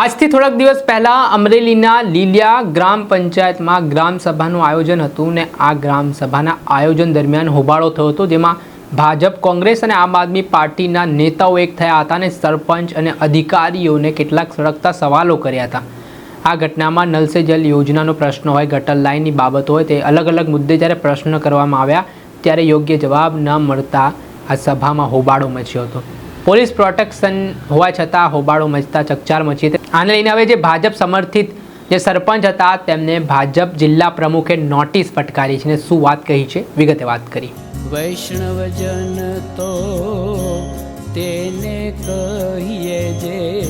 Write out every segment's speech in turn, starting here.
આજથી થોડાક દિવસ પહેલાં અમરેલીના લીલિયા ગ્રામ પંચાયતમાં ગ્રામ સભાનું આયોજન હતું ને આ ગ્રામ સભાના આયોજન દરમિયાન હોબાળો થયો હતો. જેમાં ભાજપ, કોંગ્રેસ અને આમ આદમી પાર્ટીના નેતાઓ એક થયા હતા અને સરપંચ અને અધિકારીઓને કેટલાક સળગતા સવાલો કર્યા હતા. આ ઘટનામાં નલ જલ યોજનાનો પ્રશ્ન હોય, ગટર લાઇનની બાબત હોય, તે અલગ અલગ મુદ્દે જ્યારે પ્રશ્ન કરવામાં આવ્યા, ત્યારે યોગ્ય જવાબ ન મળતા આ સભામાં હોબાળો મચ્યો હતો. પોલીસ પ્રોટેક્શન હોવા છતાં હોબાળો મચતા ચકચાર મચી આને લઈને હવે જે ભાજપ સમર્થિત જે સરપંચ હતા તેમને ભાજપ જિલ્લા પ્રમુખે નોટિસ ફટકારી છે ને શું વાત કહી છે? વિગતે વાત કરી. વૈષ્ણવજન તો તેને કહીએ જે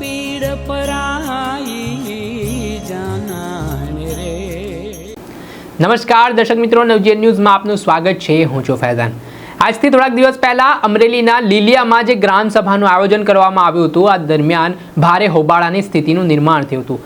પીડ પરાઈ જાનાને રે. નમસ્કાર દર્શક મિત્રો નવજીએન ન્યૂઝમાં આપનું સ્વાગત છે. હું છું ફૈઝાન. આજથી થોડાક દિવસ પહેલા અમરેલીના લીલિયામાં જે ગ્રામ સભાનું આયોજન કરવામાં આવ્યું હતું, આ દરમિયાન ભારે હોબાળાની સ્થિતિનું નિર્માણ થયું હતું.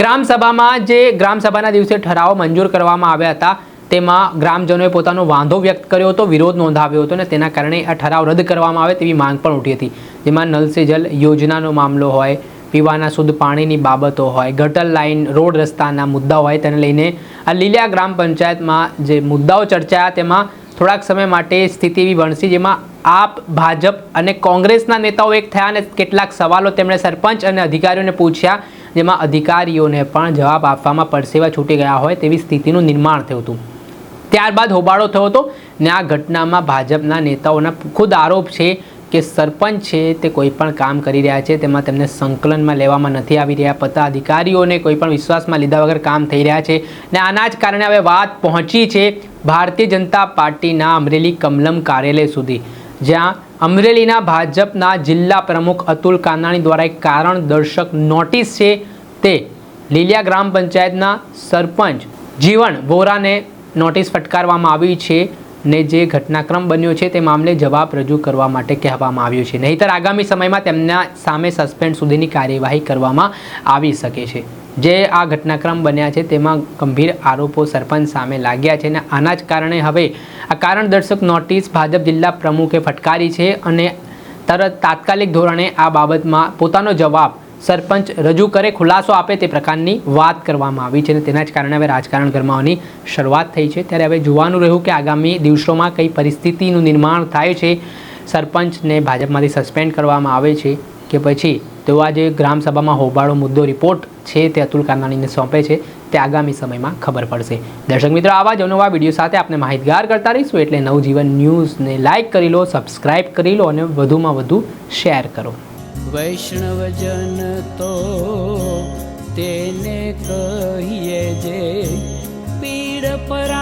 ગ્રામ સભામાં જે ગ્રામ સભાના દિવસે ઠરાવો મંજૂર કરવામાં આવ્યા હતા, તેમાં ગ્રામજનોએ પોતાનો વાંધો વ્યક્ત કર્યો હતો, વિરોધ નોંધાવ્યો હતો અને તેના કારણે આ ઠરાવ રદ કરવામાં આવે તેવી માંગ પણ ઉઠી હતી. જેમાં નલ સે જલ યોજનાનો મામલો હોય, પીવાના શુદ્ધ પાણીની બાબતો હોય, ગટર લાઇન, રોડ રસ્તાના મુદ્દાઓ હોય, તેને લઈને આ લીલિયા ગ્રામ પંચાયતમાં જે મુદ્દાઓ ચર્ચાયા, તેમાં થોડાક સમય માટે સ્થિતિ એવી બનશે જેમાં આપ, ભાજપ અને કોંગ્રેસના નેતાઓ એક થયા અને કેટલાક સવાલો તેમણે સરપંચ અને અધિકારીઓને પૂછ્યા, જેમાં અધિકારીઓને પણ જવાબ આપવામાં પરસેવા છૂટી ગયા હોય તેવી સ્થિતિનું નિર્માણ થયું હતું. ત્યારબાદ હોબાળો થયો હતો ને આ ઘટનામાં ભાજપના નેતાઓના ખુદ આરોપ છે કે સરપંચ છે તે કોઈ પણ કામ કરી રહ્યા છે, તેમાં તેમને સંકલનમાં લેવામાં નથી આવી રહ્યા, પતા અધિકારીઓને કોઈ પણ વિશ્વાસમાં લીધા વગર કામ થઈ રહ્યા છે ને આના જ કારણે હવે વાત પહોંચી છે ભારતીય જનતા પાર્ટીના અમરેલી કમલમ કાર્યાલય સુધી. જ્યાં અમરેલીના ભાજપના જિલ્લા પ્રમુખ અતુલ કાનાણી દ્વારા એક કારણ દર્શક નોટિસ છે તે. લીલિયા ગ્રામ પંચાયતના સરપંચ જીવન વોરાને નોટિસ ફટકારવામાં આવી છે ને જે ઘટનાક્રમ બન્યો છે તે મામલે જવાબ રજૂ કરવા માટે કહેવામાં આવ્યું છે. નહીંતર આગામી સમયમાં તેમના સામે સસ્પેન્ડ સુધીની કાર્યવાહી કરવામાં આવી શકે છે. જે આ ઘટનાક્રમ બન્યા છે, તેમાં ગંભીર આરોપો સરપંચ સામે લાગ્યા છે અને આના જ કારણે હવે આ કારણદર્શક નોટિસ ભાજપ જિલ્લા પ્રમુખે ફટકારી છે અને તરત તાત્કાલિક ધોરણે આ બાબતમાં પોતાનો જવાબ સરપંચ રજૂ કરે, ખુલાસો આપે તે પ્રકારની વાત કરવામાં આવી છે અને તેના જ કારણે હવે રાજકારણ ગરમાવાની શરૂઆત થઈ છે. ત્યારે હવે જોવાનું રહ્યું કે આગામી દિવસોમાં કઈ પરિસ્થિતિનું નિર્માણ થાય છે. સરપંચને ભાજપમાંથી સસ્પેન્ડ કરવામાં આવે છે કે પછી તેઓ આજે ગ્રામસભામાં હોબાળો મુદ્દો રિપોર્ટ છે તે અતુલ કાનાણીને સોંપે છે. તે આગામી સમયમાં ખબર પડશે. દર્શક મિત્રો, આવા જ અનોવા વીડિયો સાથે આપણે માહિતગાર કરતા રહીશું એટલે નવજીવન ન્યૂઝને લાઇક કરી લો, સબસ્ક્રાઇબ કરી લો અને વધુમાં વધુ શેર કરો. વૈષ્ણવજન તો તેને કહીએ જે પીડ પરા